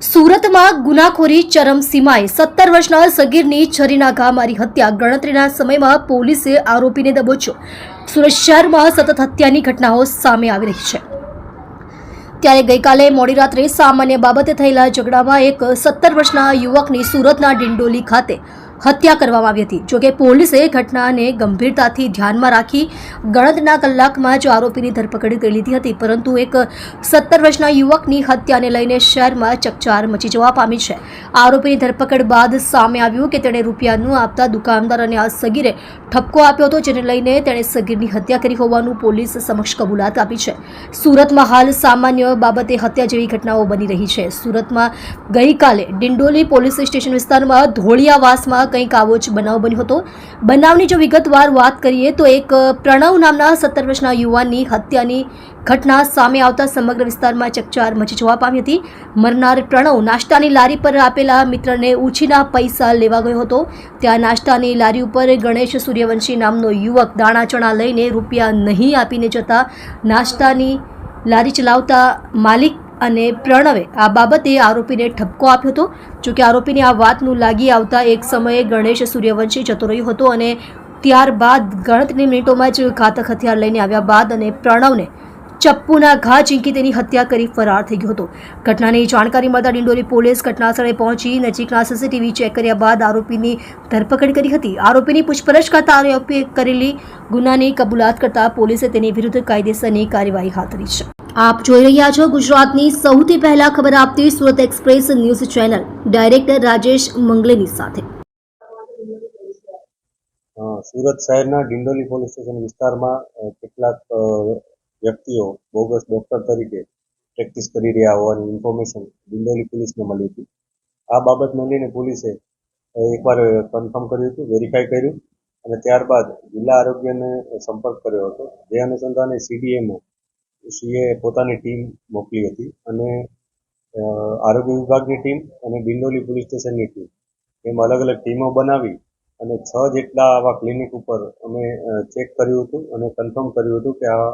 સુરતમાં ગુનાખોરી ચરમસીમાએ સત્તર વર્ષના સગીરની છરીના ઘા મારી હત્યા. ગણતરીના સમયમાં પોલીસે આરોપીને દબોચ્યો. સુરત શહેરમાં સતત હત્યાની ઘટનાઓ સામે આવી રહી છે. ત્યારે ગઈકાલે મોડી રાત્રે સામાન્ય બાબતે થયેલા ઝઘડામાં એક સત્તર વર્ષના યુવકની સુરતના ડિંડોલી ખાતે હત્યા કરવામાં આવી હતી. જોકે પોલીસે ઘટનાને ગંભીરતાથી ધ્યાનમાં રાખી ગણતરીના કલાકમાં જ આરોપીની ધરપકડ કરી લીધી હતી. પરંતુ એક સત્તર વર્ષના યુવકની હત્યાને લઈને શહેરમાં ચકચાર મચી જવા પામી છે. આરોપીની ધરપકડ બાદ સામે આવ્યું કે તેણે રૂપિયાનું આપતા દુકાનદાર અને આ સગીરે ઠપકો આપ્યો હતો, જેને લઈને તેણે સગીરની હત્યા કરી હોવાનું પોલીસ સમક્ષ કબૂલાત આપી છે. સુરતમાં હાલ સામાન્ય બાબતે હત્યા જેવી ઘટનાઓ બની રહી છે. સુરતમાં ગઈકાલે ડિંડોલી પોલીસ સ્ટેશન વિસ્તારમાં ધોળિયાવાસમાં કંઈક આવો જ બનાવ બન્યો હતો. બનાવની જો વિગતવાર વાત કરીએ તો એક પ્રણવ નામના સત્તર વર્ષના યુવાનની હત્યાની ઘટના સામે આવતા સમગ્ર વિસ્તારમાં ચકચાર મચી જોવા પામી હતી. મરનાર પ્રણવ નાસ્તાની લારી પર આપેલા મિત્રને ઉછીના પૈસા લેવા ગયો હતો. ત્યાં નાસ્તાની લારી ઉપર ગણેશ સૂર્યવંશી નામનો યુવક દાણા ચણા લઈને રૂપિયા નહીં આપીને જતા નાસ્તાની લારી ચલાવતા માલિક અને પ્રણવે આ બાબતે આરોપીને ઠપકો આપ્યો હતો. જોકે આરોપીને આ વાતનું લાગી આવતા એક સમયે ગણેશ સૂર્યવંશી જતો રહ્યો હતો અને ત્યારબાદ ગણતરીની મિનિટોમાં જ ઘાતક હથિયાર લઈને આવ્યા બાદ અને પ્રણવને ચપ્પુના ઘા ચીંકી તેની હત્યા કરી ફરાર થઈ ગયો હતો. ઘટનાની જાણકારી મળતા ડિંડોરી પોલીસ ઘટનાસ્થળે પહોંચી નજીકના સીસીટીવી ચેક કર્યા બાદ આરોપીની ધરપકડ કરી હતી. આરોપીની પૂછપરછ કરતા આરોપીએ કરેલી ગુનાની કબૂલાત કરતા પોલીસે તેની વિરુદ્ધ કાયદેસરની કાર્યવાહી હાથ ધરી છે. આપ જોઈ રહ્યા છો ગુજરાતની સૌથી પહેલા ખબર આપતી Surat Express News channel. Director Rajesh મંગલેની સાથે. સુરત શહેરના ડિંડોલી પોલીસ સ્ટેશન વિસ્તારમાં કેટલાક વ્યક્તિઓ બોગસ ડોક્ટર તરીકે પ્રેક્ટિસ કરી રહ્યા હોવાની ઇન્ફોર્મેશન ડિંડોલી પોલીસને મળી હતી. આ બાબત નોંધીને પોલીસે એકવાર કન્ફર્મ કર્યું હતું, વેરીફાઈ કર્યું અને ત્યારબાદ જિલ્લા આરોગ્યને સંપર્ક કર્યો હતો. જે અનુસંધાને સીડીએમઓ સીએ પોતાની ટીમ મોકલી હતી અને આરોગ્ય વિભાગની ટીમ અને ડિંડોલી પોલીસ સ્ટેશનની ટીમ. એમ અલગ અલગ ટીમો બનાવી અને છ જેટલા આવા ક્લિનિક ઉપર અમે ચેક કર્યું હતું અને કન્ફર્મ કર્યું હતું કે આ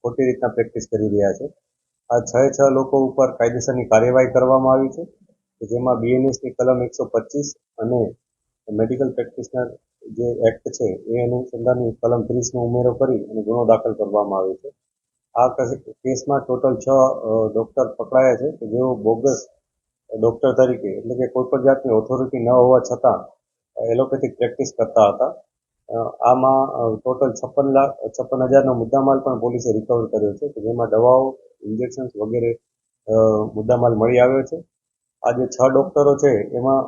ખોટી રીતના પ્રેક્ટિસ કરી રહ્યા છે. આ છ છ લોકો ઉપર કાયદેસરની કાર્યવાહી કરવામાં આવી છે જેમાં બીએનએસની કલમ એકસો પચીસ અને મેડિકલ પ્રેક્ટિશનર જે એક્ટ છે, એ અનુસંધાનની કલમ ત્રીસનો ઉમેરો કરી અને ગુનો દાખલ કરવામાં આવ્યો છે. આ કસ- કેસમાં ટોટલ છ ડોક્ટર પકડાયા છે કે જેઓ બોગસ ડોક્ટર તરીકે એટલે કે કોઈ પણ જાતની ઓથોરિટી ન હોવા છતાં એલોપેથિક પ્રેક્ટિસ કરતા હતા. આમાં ટોટલ છપ્પન લાખ, છપ્પન હજારનો મુદ્દામાલ પણ પોલીસે રિકવર કર્યો છે કે જેમાં દવાઓ ઇન્જેક્શન્સ વગેરે મુદ્દામાલ મળી આવ્યો છે. આ જે છ ડોક્ટરો છે એમાં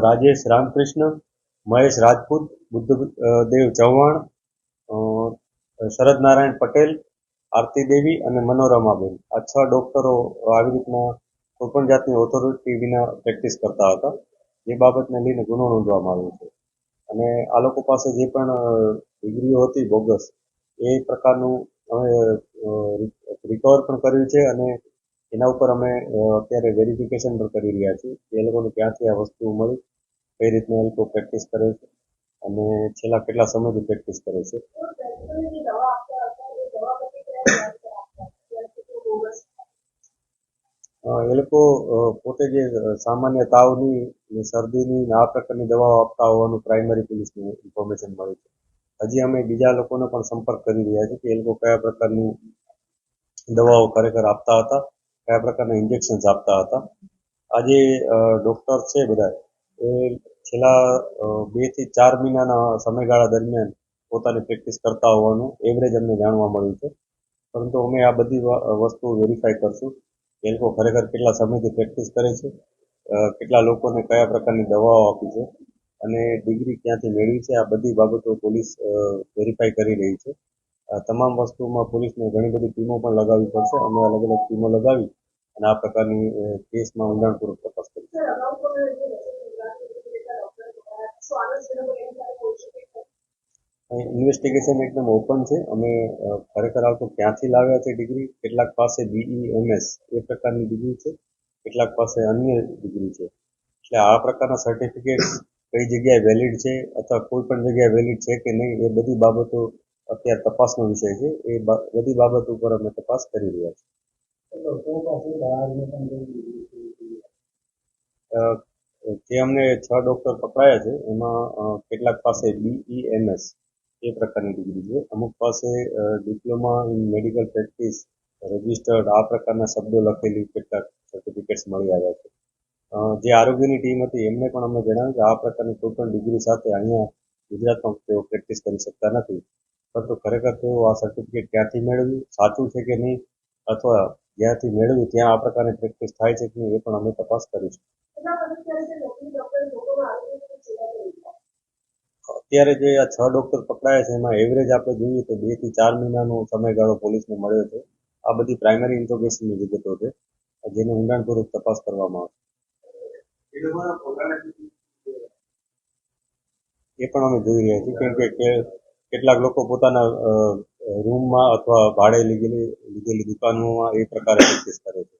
રાજેશ રામકૃષ્ણ, મહેશ રાજપૂત બુદ્ધદેવ ચૌહાણ શરદ નારાયણ પટેલ, આરતી દેવી અને મનોરમાબેન આ છ ડોક્ટરો આવી રીતના કોઈ પણ જાતની ઓથોરિટી વિના પ્રેક્ટિસ કરતા હતા, જે બાબતને લઈને ગુનો નોંધવામાં આવ્યો છે. અને આ લોકો પાસે જે પણ ડિગ્રીઓ હતી બોગસ એ પ્રકારનું અમે રિકવર પણ કર્યું છે અને એના ઉપર અમે અત્યારે વેરિફિકેશન પણ કરી રહ્યા છીએ એ લોકોને ક્યાંથી આ વસ્તુ મળી, કઈ રીતના એ લોકો પ્રેક્ટિસ કરે છે અને છેલ્લા કેટલા સમયથી પ્રેક્ટિસ કરે છે. એ લોકો પોતે જે સામાન્ય તાવની શરદીની આ પ્રકારની દવાઓ આપતા હોવાનું પ્રાઇમરી પોલીસને ઇન્ફોર્મેશન મળ્યું છે. હજી અમે બીજા લોકોનો પણ સંપર્ક કરી રહ્યા છીએ કે એ લોકો કયા પ્રકારની દવાઓ ખરેખર આપતા હતા, કયા પ્રકારના ઇન્જેક્શન્સ આપતા હતા. આજે ડોક્ટર છે બધા, એ છેલ્લા બેથી ચાર મહિનાના સમયગાળા દરમિયાન પોતાની પ્રેક્ટિસ કરતા હોવાનું એવરેજ અમને જાણવા મળ્યું છે. પરંતુ અમે આ બધી વસ્તુ વેરીફાઈ કરશું. એ લોકો ખરેખર કેટલા સમયથી પ્રેક્ટિસ કરે છે કેટલા લોકોને કયા પ્રકારની દવાઓ આપી છે અને ડિગ્રી ક્યાંથી મેળવી છે, આ બધી બાબતો પોલીસ વેરીફાઈ કરી રહી છે. તમામ વસ્તુમાં પોલીસને ઘણી બધી ટીમો પણ લગાવવી પડશે. અમે અલગ અલગ ટીમો લગાવી અને આ પ્રકારની કેસમાં ઊંડાણપૂર્વક તપાસ કરી ઇન્વેસ્ટિગેશન એકદમ ઓપન છે. અમે ખરેખર લોકો ક્યાંથી લાવ્યા છે ડિગ્રી કેટલાક પાસે બીઈ એમએસ એ પ્રકારની ડિગ્રી છે. કેટલાક પાસે અન્ય ડિગ્રી છે. એટલે આ પ્રકારના સર્ટિફિકેટ કઈ જગ્યાએ વેલિડ છે અથવા કોઈ પણ જગ્યાએ વેલિડ છે કે નહીં, એ બધી બાબતો અત્યારે તપાસનો વિષય છે. એ બધી બાબતો ઉપર અમે તપાસ કરી રહ્યા છીએ. જે અમને છ ડોક્ટર પકડાયા છે, એમાં કેટલાક પાસે બીઈએમએસ એ પ્રકારની ડિગ્રી છે. અમુક પાસે diploma in medical practice registered આ પ્રકારના શબ્દો લખેલી કેટલાક સર્ટિફિકેટ્સ મળી આવ્યા છે. જે આરોગ્યની ટીમ હતી એમને પણ અમને જણાવ્યું કે આ પ્રકારની કોઈ પણ ડિગ્રી સાથે અહીંયા ગુજરાતમાં તેઓ પ્રેક્ટિસ કરી શકતા નથી. પરંતુ ખરેખર તેઓ આ સર્ટિફિકેટ ક્યાંથી મેળવ્યું? સાચું છે કે નહીં? અથવા જ્યાંથી મેળવ્યું, ત્યાં આ પ્રકારની પ્રેક્ટિસ થાય છે કે નહીં એ પણ અમે તપાસ કરીશું. અત્યારે જે આ છ ડોક્ટર પકડાયા છે, એમાં એવરેજ આપણે જોઈએ તો બેથી ચાર મહિનાનો સમયગાળો પોલીસને મળ્યો છે. આ બધી પ્રાઇમરી ઇન્ટ્રોગેશનની વિગતો છે, જેની ઊંડાણપૂર્વક તપાસ કરવામાં આવશે. એ પણ અમે જોઈ રહ્યા છીએ, કેમ કે કેટલાક લોકો પોતાના રૂમમાં અથવા ભાડે લીધેલી લીધેલી દુકાનોમાં એ પ્રકારે પ્રેક્ટિસ કરે છે.